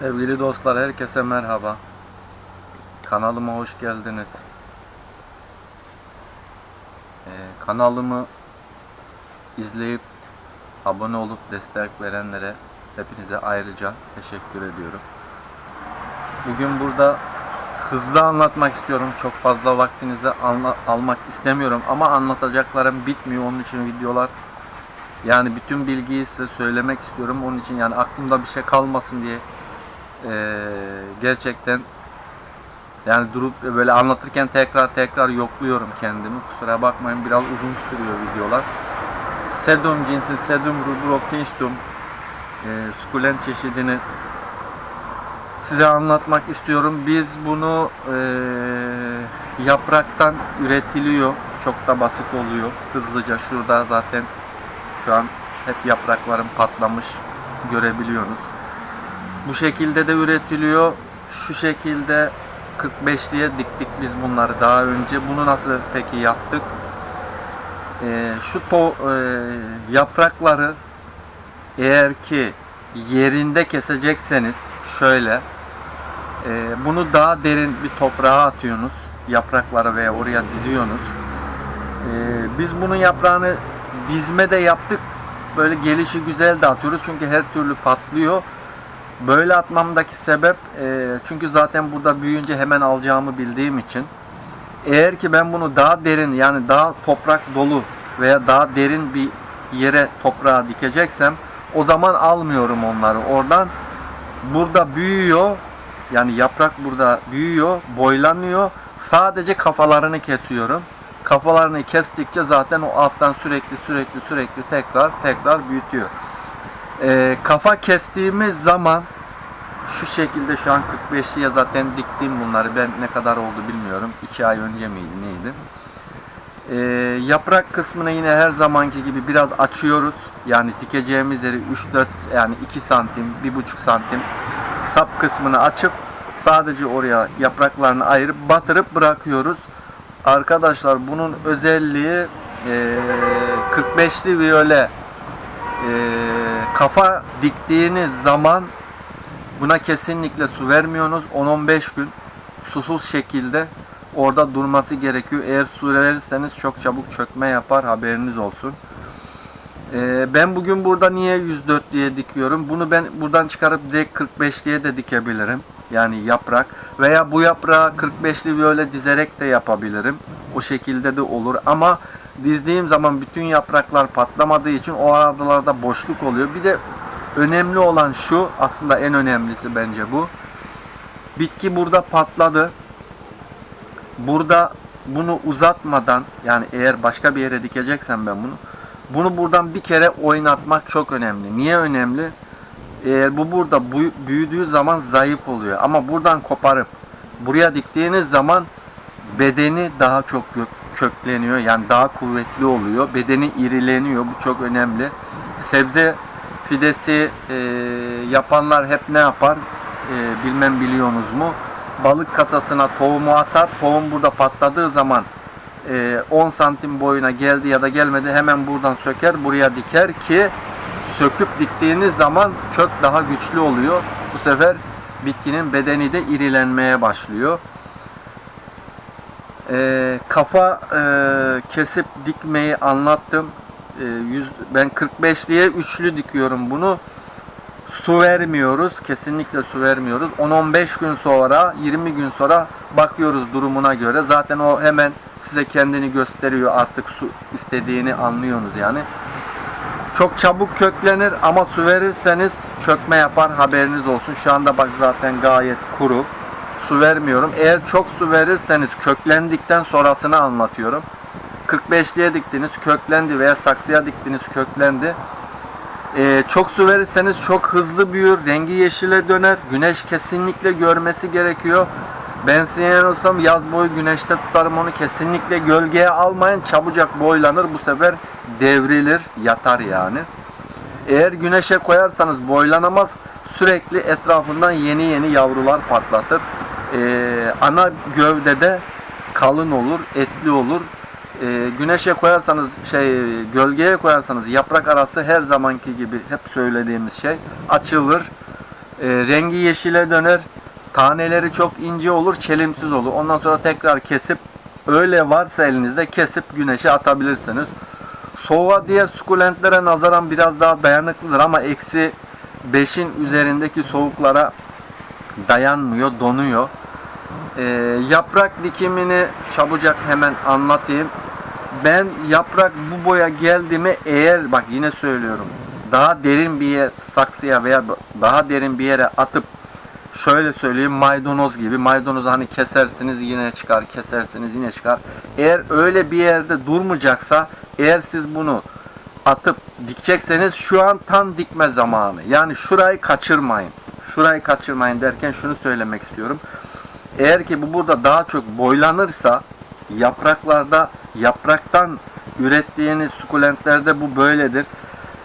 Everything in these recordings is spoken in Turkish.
Sevgili dostlar herkese merhaba. Kanalıma hoş geldiniz. Ee, kanalımı izleyip abone olup destek verenlere hepinize ayrıca teşekkür ediyorum. Bugün burada hızlı anlatmak istiyorum. Çok fazla vaktinizi almak istemiyorum ama anlatacaklarım bitmiyor. Onun için videolar yani bütün bilgiyi size söylemek istiyorum. Onun için yani aklımda bir şey kalmasın diye ee, gerçekten yani durup böyle anlatırken tekrar tekrar yokluyorum kendimi. Kusura bakmayın biraz uzun sürüyor videolar. Sedum cinsi Sedum rubrokinchtum e, sukulent çeşidini size anlatmak istiyorum. Biz bunu e, yapraktan üretiliyor. Çok da basit oluyor. Hızlıca şurada zaten şu an hep yapraklarım patlamış görebiliyorsunuz. Bu şekilde de üretiliyor. Şu şekilde 45'liye diktik biz bunları daha önce. Bunu nasıl peki yaptık? Ee, şu to, e, yaprakları eğer ki yerinde kesecekseniz şöyle e, bunu daha derin bir toprağa atıyorsunuz. Yaprakları veya oraya diziyorsunuz. Ee, biz bunun yaprağını dizme de yaptık. Böyle gelişi güzel de atıyoruz. Çünkü her türlü patlıyor. Böyle atmamdaki sebep e, çünkü zaten burada büyüyünce hemen alacağımı bildiğim için eğer ki ben bunu daha derin yani daha toprak dolu veya daha derin bir yere toprağa dikeceksem o zaman almıyorum onları. Oradan burada büyüyor yani yaprak burada büyüyor boylanıyor. Sadece kafalarını kesiyorum. Kafalarını kestikçe zaten o alttan sürekli sürekli sürekli tekrar tekrar büyütüyor ee, kafa kestiğimiz zaman şu şekilde şu an 45'liye zaten diktim bunları. Ben ne kadar oldu bilmiyorum. 2 ay önce miydi neydi? Ee, yaprak kısmını yine her zamanki gibi biraz açıyoruz. Yani dikeceğimiz yeri 3-4 yani 2 santim, 1,5 santim sap kısmını açıp sadece oraya yapraklarını ayırıp batırıp bırakıyoruz. Arkadaşlar bunun özelliği ee, 45'li viyole e, kafa diktiğiniz zaman buna kesinlikle su vermiyorsunuz. 10-15 gün susuz şekilde orada durması gerekiyor. Eğer su verirseniz çok çabuk çökme yapar haberiniz olsun. E, ben bugün burada niye 104 diye dikiyorum? Bunu ben buradan çıkarıp direkt 45 diye de dikebilirim. Yani yaprak veya bu yaprağı 45'li böyle dizerek de yapabilirim. O şekilde de olur ama dizdiğim zaman bütün yapraklar patlamadığı için o aralarda boşluk oluyor. Bir de önemli olan şu, aslında en önemlisi bence bu. Bitki burada patladı. Burada bunu uzatmadan yani eğer başka bir yere dikeceksem ben bunu bunu buradan bir kere oynatmak çok önemli. Niye önemli? Eğer bu burada büyüdüğü zaman zayıf oluyor. Ama buradan koparıp buraya diktiğiniz zaman bedeni daha çok gö- kökleniyor. Yani daha kuvvetli oluyor. Bedeni irileniyor. Bu çok önemli. Sebze fidesi e, yapanlar hep ne yapar? E, bilmem biliyorsunuz mu? Balık kasasına tohumu atar. Tohum burada patladığı zaman e, 10 santim boyuna geldi ya da gelmedi hemen buradan söker buraya diker ki söküp diktiğiniz zaman kök daha güçlü oluyor. Bu sefer bitkinin bedeni de irilenmeye başlıyor. E, kafa e, kesip dikmeyi anlattım. E, yüz, ben 45'liye üçlü dikiyorum bunu. Su vermiyoruz. Kesinlikle su vermiyoruz. 10-15 gün sonra, 20 gün sonra bakıyoruz durumuna göre. Zaten o hemen size kendini gösteriyor. Artık su istediğini anlıyorsunuz yani. Çok çabuk köklenir ama su verirseniz çökme yapar haberiniz olsun. Şu anda bak zaten gayet kuru. Su vermiyorum. Eğer çok su verirseniz köklendikten sonrasını anlatıyorum. 45'liye diktiniz köklendi veya saksıya diktiniz köklendi. Ee, çok su verirseniz çok hızlı büyür, rengi yeşile döner. Güneş kesinlikle görmesi gerekiyor. Ben size olsam yaz boyu güneşte tutarım onu kesinlikle gölgeye almayın çabucak boylanır bu sefer devrilir yatar yani. Eğer güneşe koyarsanız boylanamaz sürekli etrafından yeni yeni yavrular patlatır. Ee, ana gövdede kalın olur, etli olur. Ee, güneşe koyarsanız şey gölgeye koyarsanız yaprak arası her zamanki gibi hep söylediğimiz şey açılır. E, rengi yeşile döner. Taneleri çok ince olur, çelimsiz olur. Ondan sonra tekrar kesip öyle varsa elinizde kesip güneşe atabilirsiniz. Soğuğa diğer sukulentlere nazaran biraz daha dayanıklıdır ama eksi 5'in üzerindeki soğuklara dayanmıyor, donuyor. Ee, yaprak dikimini çabucak hemen anlatayım. Ben yaprak bu boya geldi mi eğer bak yine söylüyorum daha derin bir yer saksıya veya daha derin bir yere atıp şöyle söyleyeyim maydanoz gibi maydanozu hani kesersiniz yine çıkar kesersiniz yine çıkar. Eğer öyle bir yerde durmayacaksa eğer siz bunu atıp dikecekseniz şu an tam dikme zamanı. Yani şurayı kaçırmayın. Şurayı kaçırmayın derken şunu söylemek istiyorum. Eğer ki bu burada daha çok boylanırsa yapraklarda yapraktan ürettiğiniz sukulentlerde bu böyledir.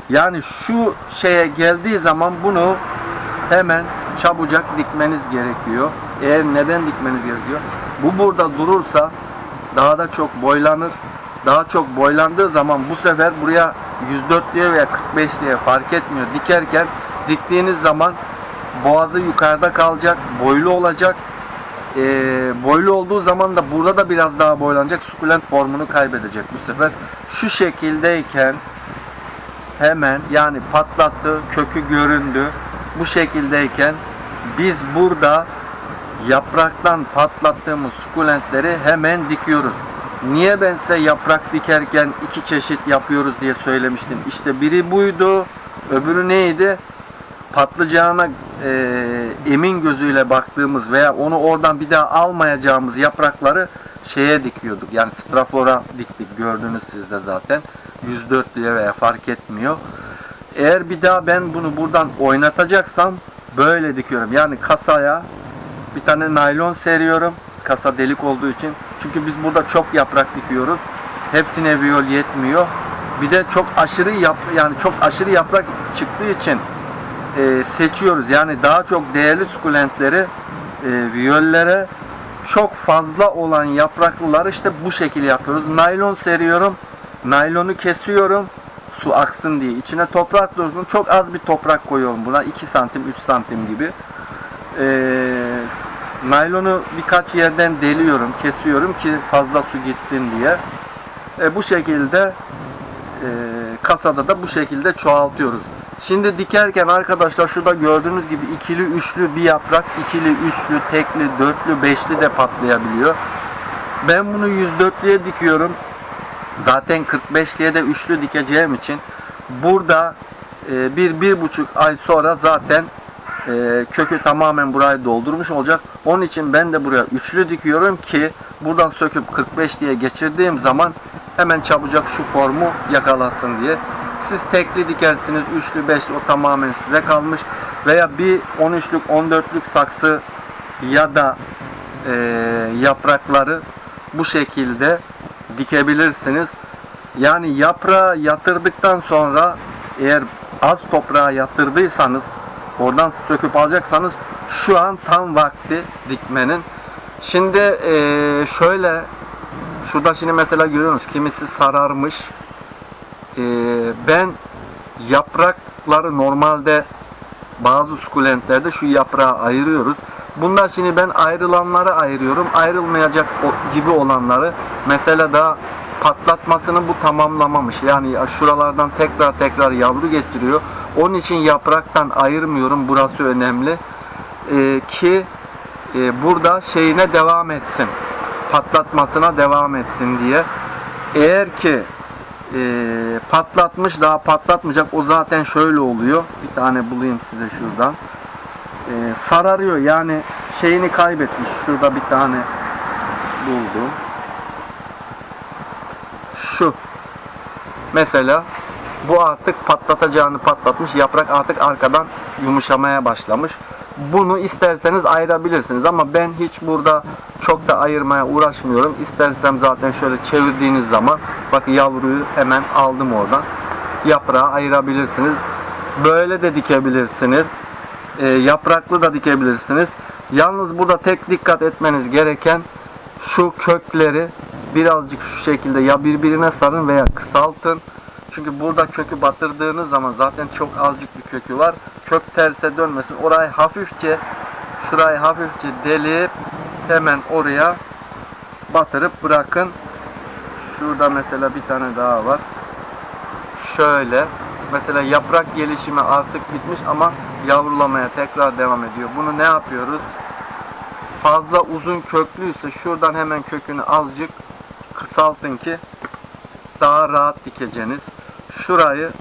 Yani şu şeye geldiği zaman bunu hemen çabucak dikmeniz gerekiyor. Eğer neden dikmeniz gerekiyor? Bu burada durursa daha da çok boylanır. Daha çok boylandığı zaman bu sefer buraya 104'lüye veya 45'liye fark etmiyor. Dikerken diktiğiniz zaman boğazı yukarıda kalacak, boylu olacak. Ee, boylu olduğu zaman da burada da biraz daha boylanacak. Sukulent formunu kaybedecek bu sefer. Şu şekildeyken hemen yani patlattı, kökü göründü. Bu şekildeyken biz burada yapraktan patlattığımız sukulentleri hemen dikiyoruz. Niye ben size yaprak dikerken iki çeşit yapıyoruz diye söylemiştim. İşte biri buydu, öbürü neydi? Patlıcağına e, emin gözüyle baktığımız veya onu oradan bir daha almayacağımız yaprakları şeye dikiyorduk. Yani strafora diktik gördünüz siz de zaten. 104 diye veya fark etmiyor. Eğer bir daha ben bunu buradan oynatacaksam böyle dikiyorum. Yani kasaya bir tane naylon seriyorum. Kasa delik olduğu için. Çünkü biz burada çok yaprak dikiyoruz. Hepsine viyol yetmiyor. Bir de çok aşırı yap yani çok aşırı yaprak çıktığı için e, seçiyoruz. Yani daha çok değerli sukulentleri e, viyollere çok fazla olan yapraklıları işte bu şekilde yapıyoruz. Naylon seriyorum. Naylonu kesiyorum. Su aksın diye. İçine toprak dursun. Çok az bir toprak koyuyorum buna. 2 santim 3 santim gibi. Ee, naylonu birkaç yerden deliyorum. Kesiyorum ki fazla su gitsin diye. E, bu şekilde e, kasada da bu şekilde çoğaltıyoruz. Şimdi dikerken arkadaşlar şurada gördüğünüz gibi ikili üçlü bir yaprak ikili üçlü tekli dörtlü beşli de patlayabiliyor. Ben bunu 104'lüye dikiyorum. Zaten 45'liye de üçlü dikeceğim için burada e, bir bir buçuk ay sonra zaten e, kökü tamamen burayı doldurmuş olacak. Onun için ben de buraya üçlü dikiyorum ki buradan söküp 45 diye geçirdiğim zaman hemen çabucak şu formu yakalasın diye. Siz tekli dikersiniz, üçlü, beşli o tamamen size kalmış. Veya bir 13'lük, 14'lük saksı ya da e, yaprakları bu şekilde dikebilirsiniz. Yani yaprağı yatırdıktan sonra eğer az toprağa yatırdıysanız oradan söküp alacaksanız şu an tam vakti dikmenin. Şimdi eee, şöyle şurada şimdi mesela görüyorsunuz kimisi sararmış. Eee, ben yaprakları normalde bazı sukulentlerde şu yaprağı ayırıyoruz. Bunlar şimdi ben ayrılanları ayırıyorum. Ayrılmayacak gibi olanları mesela daha patlatmasını bu tamamlamamış. Yani şuralardan tekrar tekrar yavru getiriyor. Onun için yapraktan ayırmıyorum. Burası önemli. Ee, ki e, burada şeyine devam etsin. Patlatmasına devam etsin diye. Eğer ki e, patlatmış daha patlatmayacak o zaten şöyle oluyor. Bir tane bulayım size şuradan. E, sararıyor yani şeyini kaybetmiş. Şurada bir tane buldum. Şu. Mesela bu artık patlatacağını patlatmış. Yaprak artık arkadan yumuşamaya başlamış. Bunu isterseniz ayırabilirsiniz ama ben hiç burada çok da ayırmaya uğraşmıyorum. İstersem zaten şöyle çevirdiğiniz zaman bak yavruyu hemen aldım oradan. Yaprağı ayırabilirsiniz. Böyle de dikebilirsiniz. E, yapraklı da dikebilirsiniz. Yalnız burada tek dikkat etmeniz gereken şu kökleri birazcık şu şekilde ya birbirine sarın veya kısaltın. Çünkü burada kökü batırdığınız zaman zaten çok azıcık bir kökü var. Kök terse dönmesin. Orayı hafifçe şurayı hafifçe delip hemen oraya batırıp bırakın. Şurada mesela bir tane daha var. Şöyle. Mesela yaprak gelişimi artık bitmiş ama yavrulamaya tekrar devam ediyor. Bunu ne yapıyoruz? Fazla uzun köklüyse şuradan hemen kökünü azıcık kısaltın ki daha rahat dikeceğiniz. Şurayı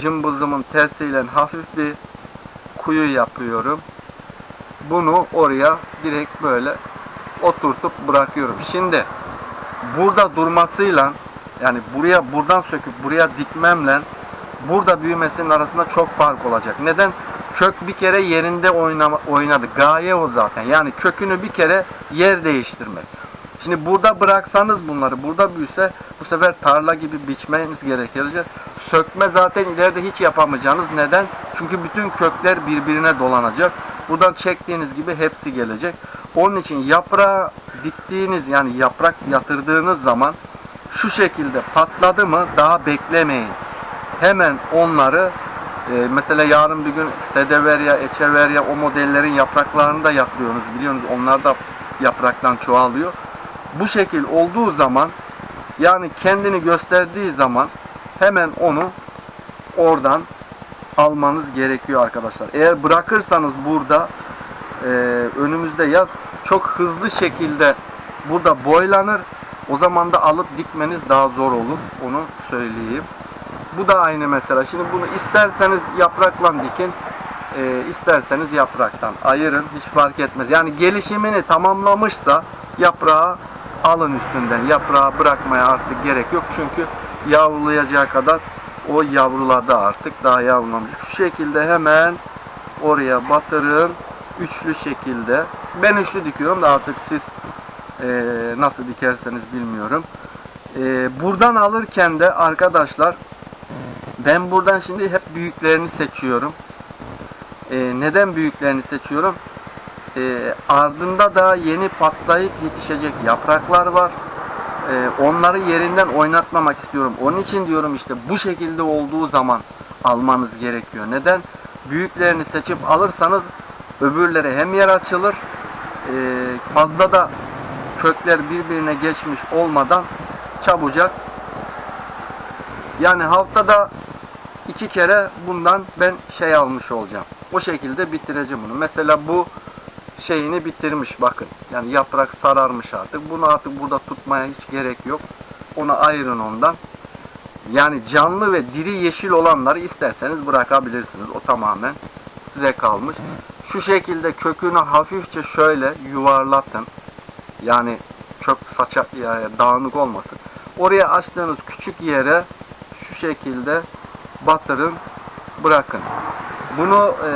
cımbızımın tersiyle hafif bir kuyu yapıyorum. Bunu oraya direkt böyle oturtup bırakıyorum. Şimdi burada durmasıyla yani buraya buradan söküp buraya dikmemle burada büyümesinin arasında çok fark olacak. Neden? Kök bir kere yerinde oynama, oynadı. Gaye o zaten. Yani kökünü bir kere yer değiştirmek. Şimdi burada bıraksanız bunları burada büyüse bu sefer tarla gibi biçmeniz gerekecek. Sökme zaten ileride hiç yapamayacağınız. Neden? Çünkü bütün kökler birbirine dolanacak. Buradan çektiğiniz gibi hepsi gelecek. Onun için yaprağı diktiğiniz yani yaprak yatırdığınız zaman şu şekilde patladı mı daha beklemeyin. Hemen onları e, mesela yarın bir gün Sedeverya, Echeverya o modellerin yapraklarını da yaklıyorsunuz biliyorsunuz. Onlar da yapraktan çoğalıyor. Bu şekil olduğu zaman yani kendini gösterdiği zaman hemen onu oradan almanız gerekiyor arkadaşlar. Eğer bırakırsanız burada e, önümüzde yaz çok hızlı şekilde burada boylanır. O zaman da alıp dikmeniz daha zor olur. Onu söyleyeyim. Bu da aynı mesela. Şimdi bunu isterseniz yaprakla dikin, e, isterseniz yapraktan ayırın. Hiç fark etmez. Yani gelişimini tamamlamışsa yaprağı alın üstünden. Yaprağı bırakmaya artık gerek yok. Çünkü yavrulayacağı kadar o yavruladı artık. Daha yavrulamış. Şu şekilde hemen oraya batırın. Üçlü şekilde. Ben üçlü dikiyorum da artık siz e, nasıl dikerseniz bilmiyorum. E, buradan alırken de arkadaşlar ben buradan şimdi hep büyüklerini seçiyorum. E, neden büyüklerini seçiyorum? E, ardında da yeni patlayıp yetişecek yapraklar var. E, onları yerinden oynatmamak istiyorum. Onun için diyorum işte bu şekilde olduğu zaman almanız gerekiyor. Neden? Büyüklerini seçip alırsanız öbürleri hem yer açılır e, fazla da kökler birbirine geçmiş olmadan çabucak yani haftada iki kere bundan ben şey almış olacağım. O şekilde bitireceğim bunu. Mesela bu şeyini bitirmiş bakın. Yani yaprak sararmış artık. Bunu artık burada tutmaya hiç gerek yok. Onu ayırın ondan. Yani canlı ve diri yeşil olanları isterseniz bırakabilirsiniz. O tamamen size kalmış. Şu şekilde kökünü hafifçe şöyle yuvarlatın. Yani çok saça yani dağınık olmasın. Oraya açtığınız küçük yere şu şekilde batırın, bırakın. Bunu e,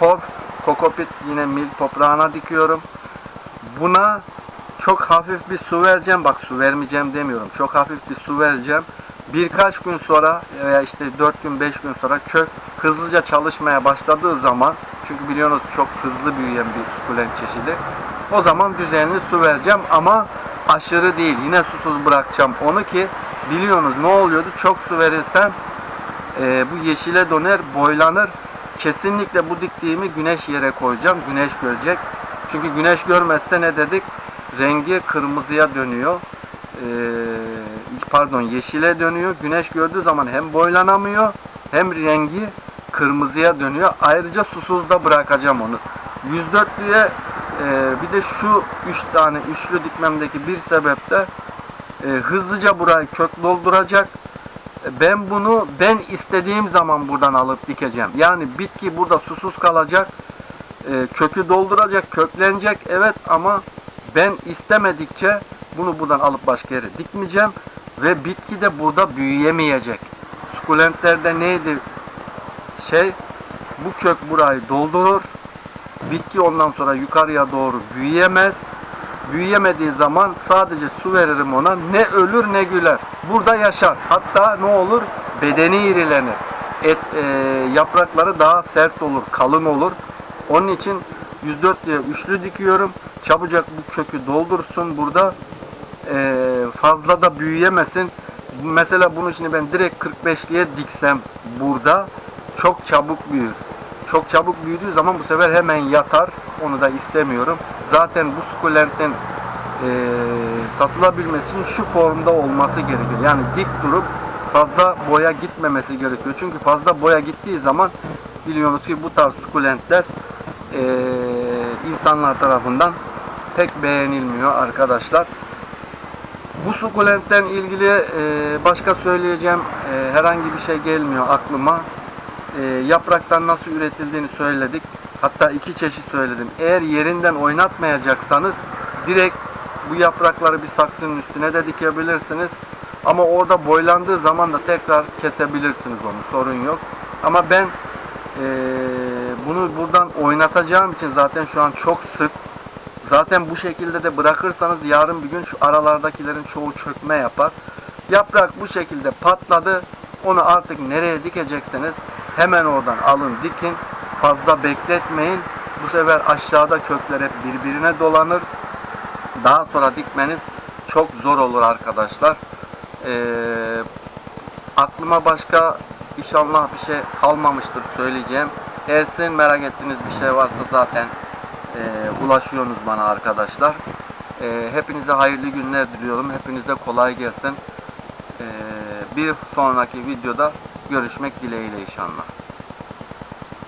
torf, kokopit yine mil toprağına dikiyorum. Buna çok hafif bir su vereceğim. Bak su vermeyeceğim demiyorum. Çok hafif bir su vereceğim. Birkaç gün sonra veya işte 4 gün 5 gün sonra kök hızlıca çalışmaya başladığı zaman çünkü biliyorsunuz çok hızlı büyüyen bir sukulent çeşidi. O zaman düzenli su vereceğim ama aşırı değil. Yine susuz bırakacağım onu ki biliyorsunuz ne oluyordu? Çok su verirsem e, bu yeşile döner, boylanır. Kesinlikle bu diktiğimi güneş yere koyacağım. Güneş görecek. Çünkü güneş görmezse ne dedik? Rengi kırmızıya dönüyor. E, pardon yeşile dönüyor. Güneş gördüğü zaman hem boylanamıyor hem rengi kırmızıya dönüyor. Ayrıca susuz da bırakacağım onu. 104'lüye e, bir de şu üç tane üçlü dikmemdeki bir sebep de e, hızlıca burayı kök dolduracak. E, Ben bunu ben istediğim zaman buradan alıp dikeceğim. Yani bitki burada susuz kalacak. E, kökü dolduracak, köklenecek evet ama ben istemedikçe bunu buradan alıp başka yere dikmeyeceğim ve bitki de burada büyüyemeyecek. Sukulentlerde neydi şey bu kök burayı doldurur. Bitki ondan sonra yukarıya doğru büyüyemez. Büyüyemediği zaman sadece su veririm ona. Ne ölür ne güler. Burada yaşar. Hatta ne olur? Bedeni irilenir. Et, e, yaprakları daha sert olur, kalın olur. Onun için 104 diye üçlü dikiyorum. Çabucak bu kökü doldursun burada. E, fazla da büyüyemesin. Mesela bunu şimdi ben direkt 45'liye diksem burada çok çabuk büyür. Çok çabuk büyüdüğü zaman bu sefer hemen yatar. Onu da istemiyorum. Zaten bu sukulentin e, satılabilmesi için şu formda olması gerekiyor. Yani dik durup fazla boya gitmemesi gerekiyor. Çünkü fazla boya gittiği zaman biliyorsunuz ki bu tarz sukulentler e, insanlar tarafından pek beğenilmiyor arkadaşlar. Sukulentten ilgili e, başka söyleyeceğim e, herhangi bir şey gelmiyor aklıma. E, yapraktan nasıl üretildiğini söyledik. Hatta iki çeşit söyledim. Eğer yerinden oynatmayacaksanız direkt bu yaprakları bir saksının üstüne de dikebilirsiniz. Ama orada boylandığı zaman da tekrar kesebilirsiniz onu. Sorun yok. Ama ben e, bunu buradan oynatacağım için zaten şu an çok sık Zaten bu şekilde de bırakırsanız yarın bir gün şu aralardakilerin çoğu çökme yapar. Yaprak bu şekilde patladı. Onu artık nereye dikecekseniz hemen oradan alın dikin. Fazla bekletmeyin. Bu sefer aşağıda kökler hep birbirine dolanır. Daha sonra dikmeniz çok zor olur arkadaşlar. Ee, aklıma başka inşallah bir şey kalmamıştır söyleyeceğim. Eğer merak ettiğiniz bir şey varsa zaten e, ulaşıyorsunuz bana arkadaşlar. E, hepinize hayırlı günler diliyorum. Hepinize kolay gelsin. E, bir sonraki videoda görüşmek dileğiyle inşallah.